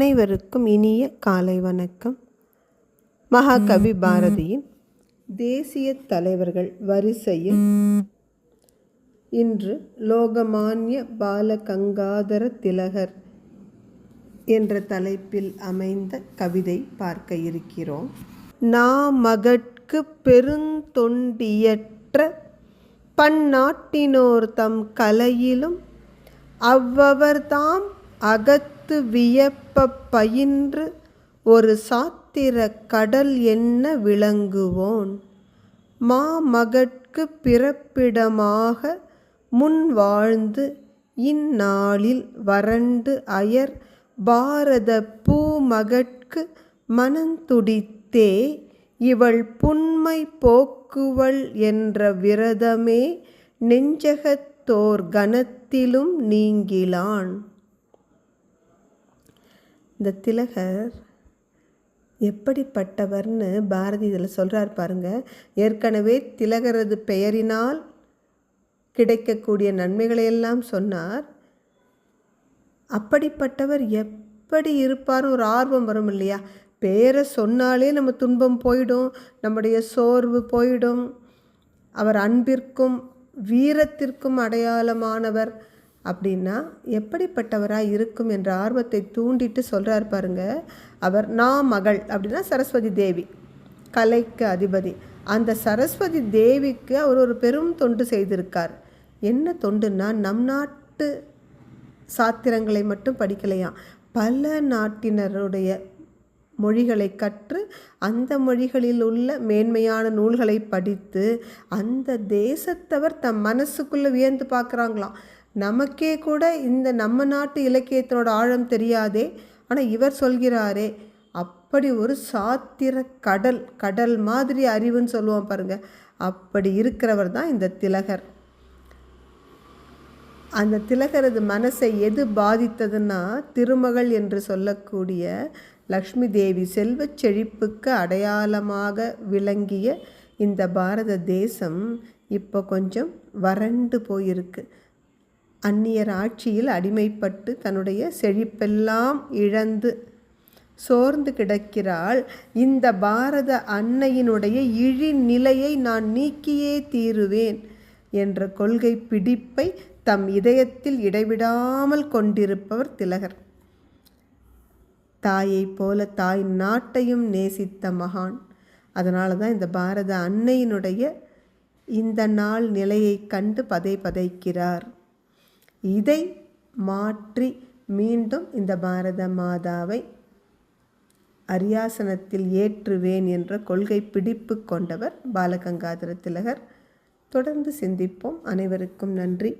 அனைவருக்கும் இனிய காலை வணக்கம். மகாகவி பாரதியின் தேசிய தலைவர்கள் வரிசையில் இன்று லோகமான்ய பாலகங்காதர திலகர் என்ற தலைப்பில் அமைந்த கவிதை பார்க்க இருக்கிறோம். நாமகட்கு பெருந்தொண்டியற்ற பன்னாட்டினோர் தம் கலையிலும் அவ்வவர்தாம் அகத்து வியப்ப பயின்று ஒரு சாத்திர கடல் என்ன விளங்குவோன்? மாமகட்கு பிறப்பிடமாக முன் வாழ்ந்து இந்நாளில் வறண்டு அயர் பாரத பூமகட்கு மனந்துடித்தே இவள் புண்மை போக்குவள் என்ற விரதமே நெஞ்சகத்தோர் கணத்திலும் நீங்கிலான். இந்த திலகர் எப்படிப்பட்டவர்னு பாரதி இதில் சொல்கிறார் பாருங்க. ஏற்கனவே திலகரது பெயரினால் கிடைக்கக்கூடிய நன்மைகளையெல்லாம் சொன்னார். அப்படிப்பட்டவர் எப்படி இருப்பார்? ஒரு ஆர்வம் வரும் இல்லையா? பேரை சொன்னாலே நம்ம துன்பம் போயிடும் நம்முடைய சோர்வு போயிடும். அவர் அன்பிற்கும் வீரத்திற்கும் அடையாளமானவர். அப்படின்னா எப்படிப்பட்டவராக இருக்கும் என்ற ஆர்வத்தை தூண்டிட்டு சொல்கிறார் பாருங்க. அவர் நான் மகள் அப்படின்னா சரஸ்வதி தேவி கலைக்கு அதிபதி. அந்த சரஸ்வதி தேவிக்கு அவர் ஒரு பெரும் தொண்டு செய்திருக்கார். என்ன தொண்டுன்னா நம் நாட்டு சாத்திரங்களை மட்டும் படிக்கலையாம் பல நாட்டினருடைய மொழிகளை கற்று அந்த மொழிகளில் உள்ள மேன்மையான நூல்களை படித்து அந்த தேசத்தவர் தம் மனசுக்குள்ளே வியந்து பார்க்குறாங்களாம். நமக்கே கூட இந்த நம்ம நாட்டு இலக்கியத்தினோட ஆழம் தெரியாதே. ஆனால் இவர் சொல்கிறாரே அப்படி ஒரு சாத்திர கடல் கடல் மாதிரி அறிவுன்னு சொல்லுவோம் பாருங்க. அப்படி இருக்கிறவர் தான் இந்த திலகர். அந்த திலகரது மனசை எது பாதித்ததுன்னா திருமகள் என்று சொல்லக்கூடிய லக்ஷ்மி தேவி செல்வ செழிப்புக்கு அடையாளமாக விளங்கிய இந்த பாரத தேசம் இப்போ கொஞ்சம் வறண்டு போயிருக்கு. அந்நியர் ஆட்சியில் அடிமைப்பட்டு தன்னுடைய செழிப்பெல்லாம் இழந்து சோர்ந்து கிடக்கிறாள். இந்த பாரத அன்னையினுடைய இழி நிலையை நான் நீக்கியே தீருவேன் என்ற கொள்கை பிடிப்பை தம் இதயத்தில் இடைவிடாமல் கொண்டிருப்பவர் திலகர். தாயைப் போல தாய் நாட்டையும் நேசித்த மகான். அதனால தான் இந்த பாரத அன்னையினுடைய இந்த நாள் நிலையை கண்டு பதை பதைக்கிறார். இதை மாற்றி மீண்டும் இந்த பாரத மாதாவை அரியாசனத்தில் ஏற்றுவேன் என்ற கொள்கை பிடிப்பு கொண்டவர் பாலகங்காதர திலகர். தொடர்ந்து சிந்திப்போம். அனைவருக்கும் நன்றி.